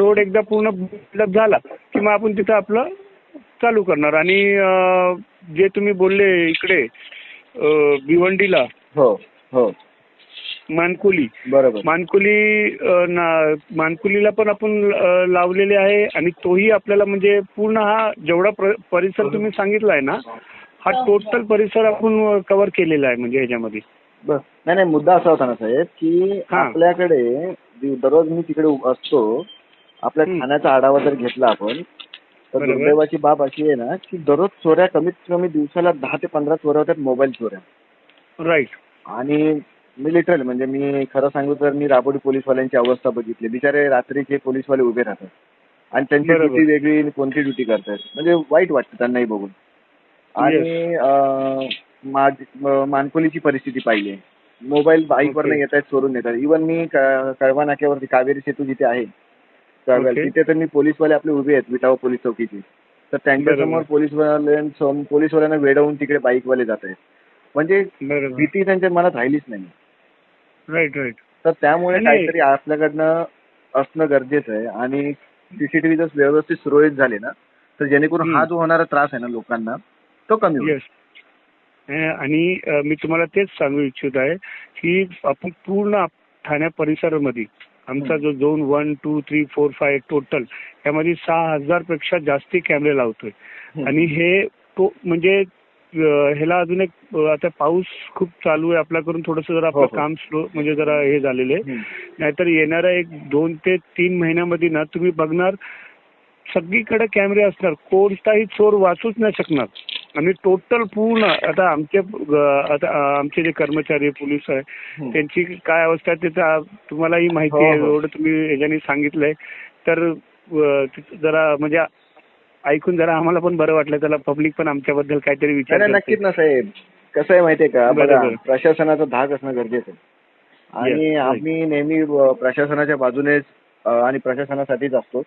Road एकदा पूर्ण develop झाला की मग आपण तिथं आपलं चालू करणार. आणि अं, जे तुम्ही बोलले इकडे अं, भिवंडीला. हो हो. मानकुली. बरोबर. मानकुली अ, ना- मानकुलीला पण आपण अ, लावलेले आहे आणि तोही आपल्याला म्हणजे पूर्ण हा जेवढा प्र- परिसर तुम्ही सांगितला आहे ना हा टोटल परिसर आपण कव्हर केलेला आहे म्हणजे ह्याच्यामध्ये. बर. नाही नाही मुद्दा असा होता ना साहेब की हा. आपल्याकडे दि- दररोज मी तिकडे उ- असतो आपल्या. ठाण्याचा आढावा जर घेतला आपण तर. दुर्दैवाची बाब अशी आहे ना की दररोज चोऱ्या कमीत कमी दिवसाला दहा ते पंधरा चोऱ्या होतात मोबाईल चोऱ्या. राईट आणि मी लिटरल म्हणजे मी खरं सांगू तर मी राबोडी पोलीसवाल्यांची अवस्था बघितली. बिचारे रात्रीचे पोलीसवाले उभे राहतात. आणि त्यांची. ड्युटी वेगळी कोणती ड्युटी करतात. म्हणजे वाईट वाटतं त्यांनाही बघून. आणि मानकोलीची परिस्थिती पाहिली. मोबाईल बाईकवर. येत आहेत चोरून येतात इव्हन मी कळवा नाक्यावरती कावेरी सेतू जिथे आहे Okay. तिथे तर मी पोलीसवाले आपले उभे आहेत विटावा पोलीस चौकीचे तर त्यांच्यासमोर बरोबर. पोलीसवाल्यांसम पोलीसवाल्यांना वेडवून तिकडे बाईकवाले जात आहेत म्हणजे भीती त्यांच्या मनात राहिलीच नाही राईट राईट तर त्यामुळे. काहीतरी आपल्याकडनं असणं गरजेचं आहे आणि सीसीटीव्ही जर व्यवस्थित सुरळीत झाले ना तर जेणेकरून. हा जो होणारा त्रास आहे ना लोकांना तो कमी होईल येस आणि मी तुम्हाला तेच सांगू इच्छित आहे की आपण पूर्ण ठाण्या परिसरामध्ये आमचा जो zone one two three four five total यामध्ये सहा हजारपेक्षा जास्ती कॅमेरे लावतोय. आणि हे तो म्हणजे ह्याला अजून एक आता पाऊस खूप चालू आहे आपल्याकडून थोडंसं जरा हो, आपलं हो. काम स्लो म्हणजे जरा हे झालेलं आहे. नाहीतर येणाऱ्या एक दोन ते तीन महिन्यामध्ये ना तुम्ही बघणार सगळीकडे कॅमेरे असणार कोणताही चोर वाचूच नाही शकणार आणि टोटल पूर्ण आता आमचे आता आमचे जे कर्मचारी पोलीस आहे. त्यांची काय अवस्था आहे ते तुम्हालाही माहिती हो, आहे हो. एवढं तुम्ही याच्याने सांगितलंय तर जरा म्हणजे ऐकून जरा आम्हाला पण बरं वाटलं त्याला पब्लिक पण आमच्याबद्दल काहीतरी विचार. नक्कीच ना साहेब कसं आहे माहितीये का. प्रशासनाचा धाक असणं गरजेचं आहे आणि. आम्ही नेहमी प्रशासनाच्या बाजूनेच आणि प्रशासनासाठीच असतो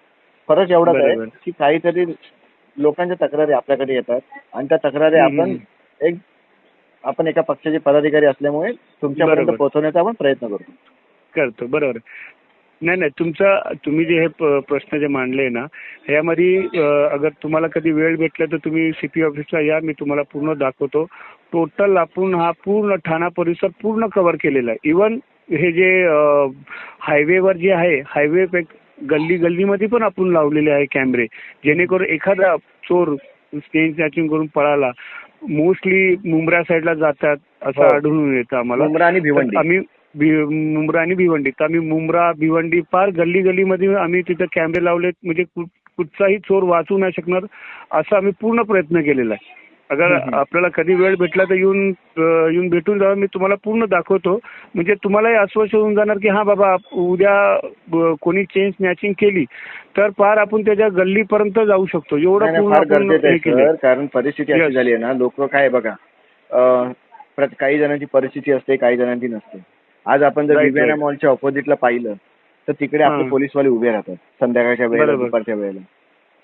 फरक एवढाच आहे. की काहीतरी लोकांच्या तक्रारी आपल्याकडे येतात. आणि त्या तक्रारी आपण एक आपण एका पक्षाचे पदाधिकारी असल्यामुळे तुमच्यापर्यंत बरोबर. पोहोचवण्याचा आपण प्रयत्न करतो. करतो बरोबर. नाही नाही तुमचा तुम्ही जे हे प- प्रश्न जे मांडले ना ह्यामध्ये अं, अगर तुम्हाला कधी वेळ भेटला तर तुम्ही सीपी ऑफिसला या मी तुम्हाला पूर्ण दाखवतो. टोटल आपण हा पूर्ण ठाणा परिसर पूर्ण कव्हर केलेला आहे. इवन हे जे हायवेवर जे आहे हायवे गल्ली गल्लीमध्ये पण आपण लावलेले आहे कॅमेरे जेणेकरून एखादा चोर स्टेज स्नॅचिंग करून पळाला मोस्टली मुंब्रा साईडला जातात असं हो. आढळून येतं आम्हाला. मुंब्रा आणि भिवंडी. आम्ही मुंब्रा आणि भिवंडी. तर आम्ही मुंब्रा भिवंडी पार गल्ली गल्लीमध्ये आम्ही तिथं कॅमेरे लावलेत. म्हणजे कुठचाही चोर वाचू नाही शकणार असा आम्ही पूर्ण प्रयत्न केलेला आहे. अगर. आपल्याला कधी वेळ भेटला तर येऊन येऊन भेटून जावा मी तुम्हाला पूर्ण दाखवतो म्हणजे तुम्हालाही आश्वासन होऊन जाणार की हा बाबा उद्या कोणी चेन स्नॅचिंग केली तर पार आपण त्याच्या गल्लीपर्यंत जाऊ शकतो एवढं पूर्ण कारण परिस्थिती अशी. झाली आहे ना लोक काय बघा काही जणांची परिस्थिती असते काही जणांची नसते आज आपण जर विवेना. मॉलच्या ऑपोजिटला पाहिलं तर तिकडे आपले. पोलीसवाले उभे राहतात संध्याकाळच्या वेळेला. दुपारच्या वेळेला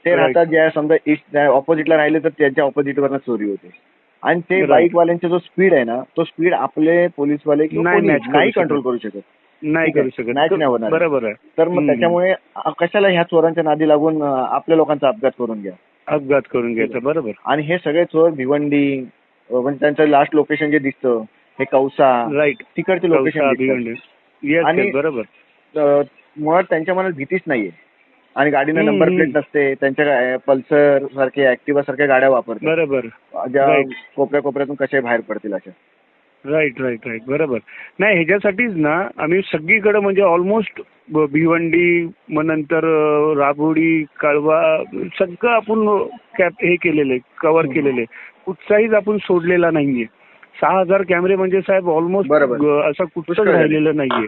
ते. राहतात ज्या समजा ईस्ट ऑपोजिटला राहिले तर त्यांच्या ऑपोजिटवरनं चोरी होते आणि ते Right. बाईकवाल्यांचा जो स्पीड आहे ना तो स्पीड आपले पोलीसवाले नाही. कंट्रोल करू शकत नाही. करू शकत नाही होणार. बरोबर आहे तर मग. त्याच्यामुळे कशाला ह्या चोरांच्या नादी लागून आपल्या लोकांचा अपघात करून घ्या अपघात करून घ्यायचा बरोबर आणि हे सगळे चोर भिवंडी म्हणजे त्यांचं लास्ट लोकेशन जे दिसतं हे कौसा राईट तिकडचे लोकेशन आणि- बरोबर मुळात त्यांच्या मनात भीतीच नाहीये आणि गाडीनं हम्म, नंबर. प्लेट नसते त्यांच्या पल्सर सारखे ऍक्टिव्हा सारख्या गाड्या वापरतात बरोबर ज्या. कोपऱ्या कोपऱ्यातून कशा बाहेर पडतील अशा राईट राईट राईट बरोबर नाही ह्याच्यासाठीच ना आम्ही सगळीकडे म्हणजे ऑलमोस्ट भिवंडी मग नंतर राबोडी कळवा सगळं आपण कॅप हे केलेले कव्हर. केलेले कुठचाहीच आपण सोडलेला नाहीये सहा हजार कॅमेरे म्हणजे साहेब ऑलमोस्ट. असं झाले. राहिलेलं नाहीये नाही,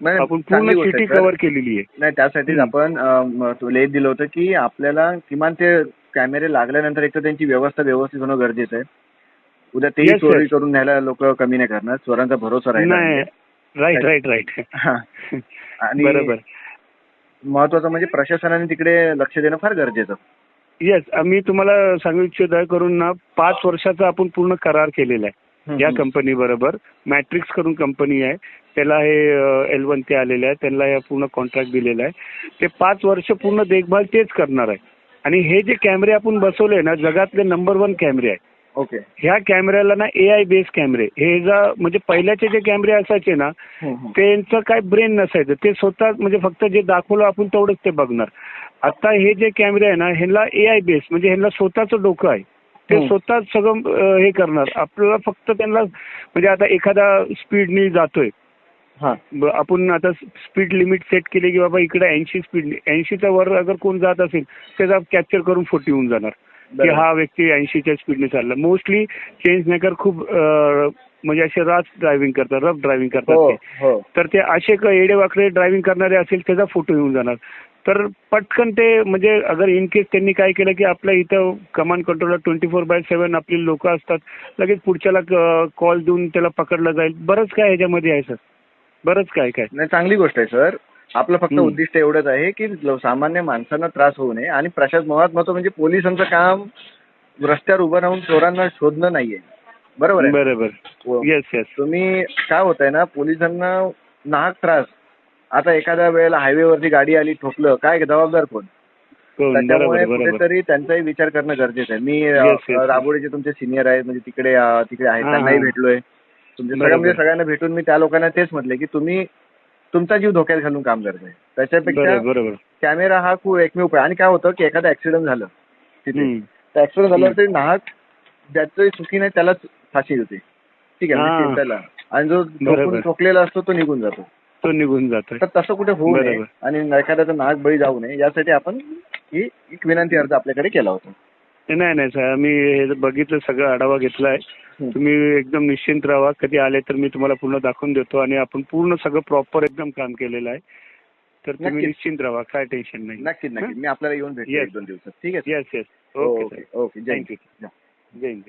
आपण पूर्ण सिटी. कव्हर केलेली आहे. नाही त्यासाठीच. आपण लेख दिलं होतं की आपल्याला किमान ते कॅमेरे लागल्यानंतर एक तर त्यांची व्यवस्था व्यवस्थित होणं गरजेचं आहे. उद्या तेही चोरी. करून न्यायला लोक कमी नाही करणार. चोरांचा भरोसा राहिला राईट राईट राईट हा. आणि बरोबर. महत्वाचं म्हणजे प्रशासनाने तिकडे लक्ष देणं फार गरजेचं. येस आम्ही तुम्हाला सांगू इच्छित आहे करून ना पाच वर्षाचा आपण पूर्ण करार केलेला आहे. या. कंपनी बरोबर. मॅट्रिक्स करून कंपनी आहे. त्याला हे एल वन ते आलेले आहे. त्यांना या पूर्ण कॉन्ट्रॅक्ट दिलेला आहे. ते पाच वर्ष पूर्ण देखभाल तेच करणार आहे. आणि हे जे कॅमेरे आपण बसवले ना जगातले नंबर वन कॅमेरे आहे. ओके ह्या कॅमेऱ्याला ना ए आय बेस कॅमेरे हे जा म्हणजे पहिल्याचे जे कॅमेरे असायचे ना. त्यांचं काय ब्रेन नसायचं. ते स्वतः म्हणजे फक्त जे दाखवलं आपण तेवढंच ते बघणार. आता हे जे कॅमेरे आहे ना ह्यांना ए आय बेस म्हणजे ह्यांना स्वतःचं डोकं आहे. ते. स्वतः सगळं हे करणार. आपल्याला फक्त त्यांना म्हणजे आता एखादा स्पीडनी जातोय. हा. ब- आपण आता स्पीड लिमिट सेट केली की बाबा इकडे ऐंशी स्पीड ऐंशीच्या वर अगर कोण जात असेल त्याचा कॅप्चर करून फोटो येऊन जाणार. की. हा व्यक्ती ऐंशीच्या स्पीडने चालला. मोस्टली चेंज मेकर खूप अं, म्हणजे असे रास ड्रायव्हिंग करतात रफ ड्रायव्हिंग करतात हो ते. हो. तर ते असे क- येडेवाकडे ड्रायव्हिंग करणारे असेल त्याचा फोटो येऊन जाणार. तर पटकन ते म्हणजे अगर इन केस त्यांनी काय केलं की आपल्या इथं command controller twenty four by seven आपली लोक असतात लगेच पुढच्याला कॉल देऊन त्याला पकडलं जाईल. बरंच काय ह्याच्यामध्ये आहे सर? बरंच काय काय? नाही चांगली गोष्ट आहे सर. आपलं फक्त. उद्दिष्ट एवढंच आहे की सामान्य माणसांना त्रास होऊ नये आणि प्रशासन मुळात महत्त्व म्हणजे पोलिसांचं काम रस्त्यावर उभं राहून चोरांना शोधणं नाहीये. बरोबर आहे? बरोबर. हो. येस येस तुम्ही काय होत आहे ना पोलिसांना नाहक त्रास आता एखाद्या वेळेला हायवेवरती गाडी आली ठोकलं काय जबाबदार कोण? त्याच्यामुळे बरोबर बरोबर. कुठेतरी त्यांचाही विचार करणं गरजेचं आहे. मी. राबोडीचे तुमचे सिनियर आहेत म्हणजे तिकडे तिकडे आहेत हा, त्यांनाही हा. भेटलोय. तुमच्या बरोबर. सगळ्या म्हणजे सगळ्यांना भेटून मी त्या लोकांना तेच म्हटले की तुम्ही तुमचा जीव धोक्यात घालून काम करताय. त्याच्यापेक्षा कॅमेरा हा खूप एकमेव उपाय आणि काय होतं की एखादा ऍक्सिडेंट झालं तिथे ऍक्सिडेंट झाल्यावर तरी नाहक ज्याचं चुकी नाही त्यालाच फाशी होते ठीक आहे म्हणजे हा. त्याला आणि जो ठोकलेला असतो तो निघून जातो. तो निघून जातोय. तर तसं कुठे होऊ नये. आणि एखाद्याचा नाहक बळी जाऊ नये यासाठी आपण ही एक विनंती अर्ज आपल्याकडे केला होता. नाही नाही सर मी हे बघितलं सगळं आढावा घेतलाय. तुम्ही एकदम निश्चिंत राहा. कधी आले तर मी तुम्हाला पूर्ण दाखवून देतो आणि आपण पूर्ण सगळं प्रॉपर एकदम काम केलेलं आहे. तर तुम्ही. निश्चिंत राहा काय टेन्शन नाही. नक्कीच नक्कीच. मी आपल्याला येऊन भेटतो दोन दिवसात. ठीक आहे yes yes okay okay. Thank you. Jai Hind.